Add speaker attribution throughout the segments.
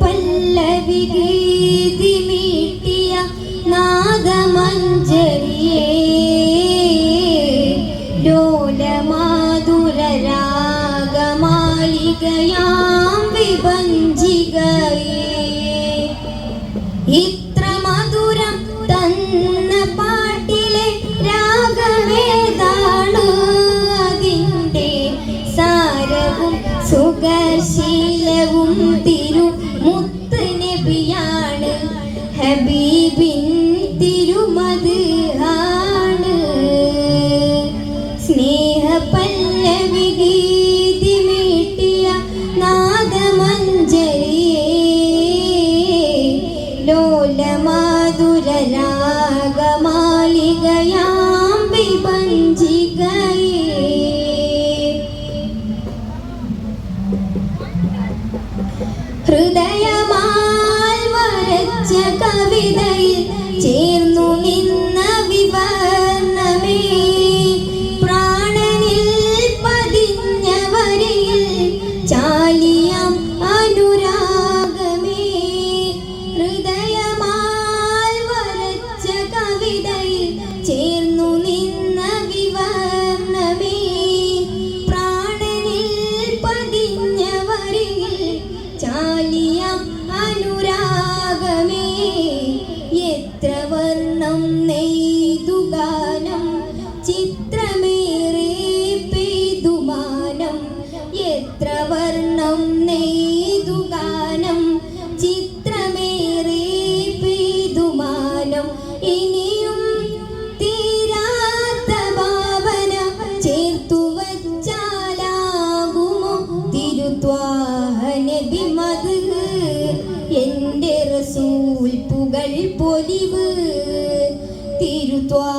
Speaker 1: പല്ലവി ഗീതിമീട്ടിയ നാദമഞ്ജരിയേ ലോലമാതുരരാഗമാലികയാം വിഭഞ്ചികയേ പതിവ് തിരുത്വാ.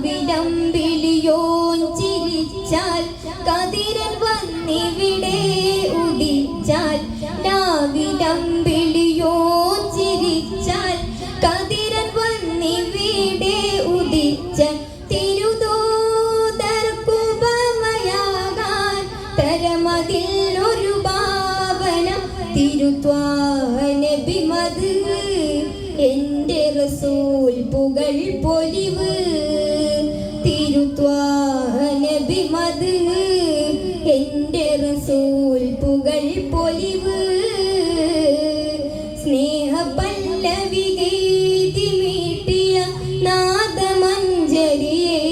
Speaker 1: വിടം വിളിയോൻ ചിരിച്ചാൽ കതിരൻ വന്നിവിടെ ഉദിച്ചാൽ രാവിടം വിളിയോൻ ചിരിച്ചാൽ കതിരൻ വന്നിവിടെ ഉദിച്ച തിരുതോതർക്കുപമയാകാൻ തരമതിൽ ഒരു ഭാവന തിരുത്വാന ബിമത് എന്റെ റസൂൽ പുകൾ പൊലിവ് റസൂൽ പുകൾ പൊലിവ്. സ്നേഹ പല്ലവികേതി മീട്ടിയ നാദമഞ്ജരിയേ.